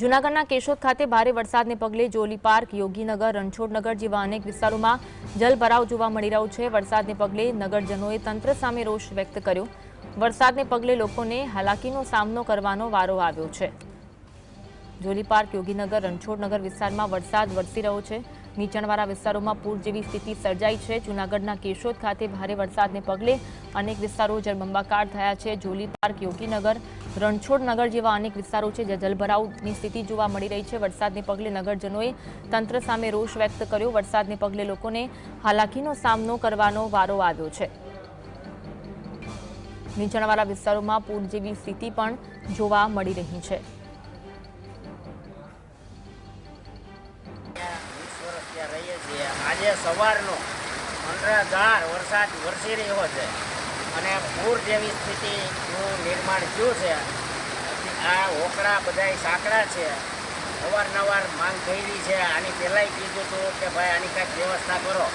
જૂનાગઢના કેશોદ ખાતે ભારે વરસાદને પગલે જોલી પાર્ક, યોગીનગર, રણછોડનગર જેવા અનેક વિસ્તારોમાં જલભરાવ જોવા મળી રહ્યો છે. વરસાદને પગલે નગરજનોએ તંત્ર સામે રોષ વ્યક્ત કર્યો. વરસાદને પગલે લોકોને હાલાકીનો સામનો કરવાનો વારો આવ્યો છે. જોલી પાર્ક, યોગીનગર, રણછોડનગર વિસ્તારમાં વરસાદ વરસી રહ્યો છે. નીચાણવાળા વિસ્તારોમાં પૂર જેવી સ્થિતિ સર્જાઈ છે. જૂનાગઢના કેશોદ ખાતે ભારે વરસાદને પગલે અનેક વિસ્તારો જળબંબાકાર થયા છે. જોલી પાર્ક, યોગીનગર રણછોડનગર જેવા અનેક વિસ્તારો છે જ્યાં જલભરાવની સ્થિતિ જોવા મળી રહી છે. વરસાદને પગલે નગરજનોએ તંત્ર સામે રોષ વ્યક્ત કર્યો. વરસાદને પગલે લોકોને હાલાકીનો સામનો કરવાનો વારો આવ્યો છે. નીચાણવાળા વિસ્તારોમાં પૂર જેવી સ્થિતિ પણ જોવા મળી રહી છે. આજે સવારનો અંધાધાર વરસાદ વરસી રહ્યો છે. અને પૂર જેવી સ્થિતિનું નિર્માણ થયું છે. આ હોકળા બધાય સાંકડા છે. અવારનવાર માંગ કરી છે. આની પહેલાંય કીધું હતું કે ભાઈ આની કાંઈક વ્યવસ્થા કરો.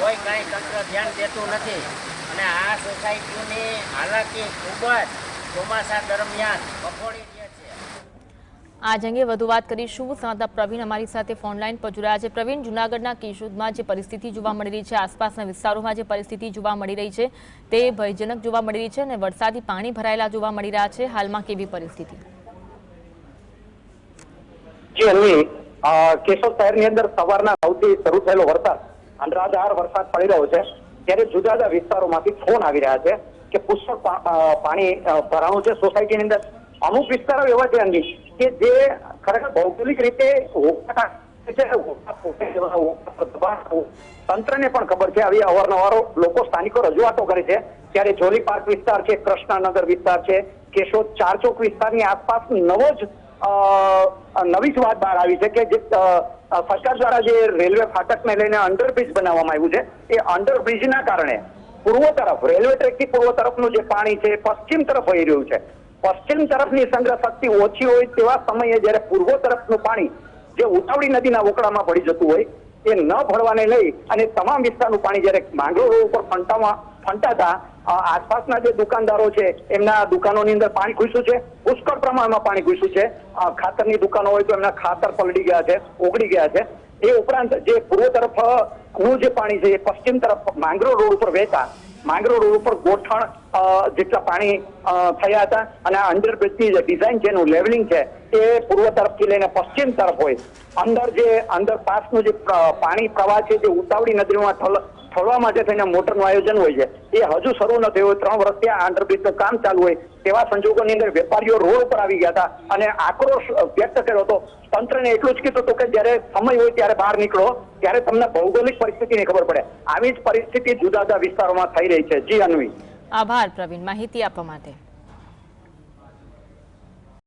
કોઈ કાંઈ તંત્ર ધ્યાન દેતું નથી. અને આ સોસાયટીની હાલાકી ખૂબ જ ચોમાસા દરમિયાન છે આજ અંગે વધુ વાત કરીશું. સંવાદદાતા પ્રવીણ અમારી સાથે ફોનલાઈન પર જોડાયા છે. પ્રવીણ, જૂનાગઢના કેશોદમાં જે પરિસ્થિતિ જોવા મળી રહી છે, આસપાસના વિસ્તારોમાં જે પરિસ્થિતિ જોવા મળી રહી છે, તે ભયજનક જોવા મળી રહી છે અને વરસાદી પાણી ભરાયેલા જોવા મળી રહ્યા છે. હાલમાં કેવી પરિસ્થિતિ? જી, અન્વી કેશોદ શહેરની અંદર સવારના નવથી શરૂ થયેલો વરસાદ, અનરાધાર વરસાદ પડી રહ્યો છે. ત્યારે જુદા જુદા વિસ્તારોમાંથી ફોન આવી રહ્યા છે કે પુષ્કળ પાણી ભરાણું છે સોસાયટીની અંદર. અમુક વિસ્તારો એવા છે, અન્વી કે જે ખરેખર ભૌગોલિક રીતે તંત્રને પણ ખબર છે, આવી અવારનવાર લોકો સ્થાનિકો રજૂઆતો કરે છે. ત્યારે જોલી પાર્ક વિસ્તાર છે, કૃષ્ણનગર વિસ્તાર છે, કેશોદ ચારચોક વિસ્તારની આસપાસ નવો જ નવી જ વાત બહાર આવી છે કે જે સરકાર દ્વારા જે રેલવે ફાટકને લઈને અંડરબ્રિજ બનાવવામાં આવ્યું છે, એ અંડરબ્રિજના કારણે પૂર્વ તરફ, રેલવે ટ્રેકથી પૂર્વ તરફનું જે પાણી છે પશ્ચિમ તરફ વહી રહ્યું છે. પશ્ચિમ તરફની સંગ્રહ શક્તિ ઓછી હોય તેવા સમયે જ્યારે પૂર્વ તરફનું પાણી જે ઉતાવળી નદીના વોકળામાં પડી જતું હોય એ ન ભળવાને લઈ અને તમામ વિસ્તારનું પાણી જ્યારે માંગરોળ ઉપર ફંટામાં ફંટાતા આસપાસના જે દુકાનદારો છે એમના દુકાનોની અંદર પાણી ઘૂસ્યું છે પુષ્કળ પ્રમાણમાં પાણી ઘૂસ્યું છે. ખાતરની દુકાનો હોય તો એમના ખાતર પલડી ગયા છે ઓગળી ગયા છે. એ ઉપરાંત જે પૂર્વ તરફ અ, જે પાણી છે એ પશ્ચિમ તરફ માંગરો રોડ ઉપર વહેતા માંગરો રોડ ઉપર ગોઠણ જેટલા પાણી થયા હતા અને આ અંડરબ્રિજની જે ડિઝાઇન છે, એનું લેવલિંગ છે, એ પૂર્વ તરફથી લઈને પશ્ચિમ તરફ હોય. અંદર જે, અંદર પાસનું જે પાણી પ્રવાહ છે, જે ઉતાવળી નદીમાં ઠલ- ઠલવા માટે થઈને મોટરનું આયોજન હોય છે, એ હજુ શરૂ ન થયું ત્રણ વર્ષથી આ અંડરબ્રિજનું કામ ચાલુ હોય. તેવા સંજોગોની અંદર વેપારીઓ રોડ ઉપર આવી ગયા હતા અને આક્રોશ વ્યક્ત કર્યો હતો તંત્રને એટલું જ કીધું હતું કે જ્યારે સમય હોય ત્યારે બહાર નીકળો, ત્યારે તમને ભૌગોલિક પરિસ્થિતિની ખબર પડે. આવી જ પરિસ્થિતિ જુદા જુદા વિસ્તારોમાં થઈ રહી છે. જી, અન્વી. આભાર, પ્રવીણ. માહિતી આપવા માટે.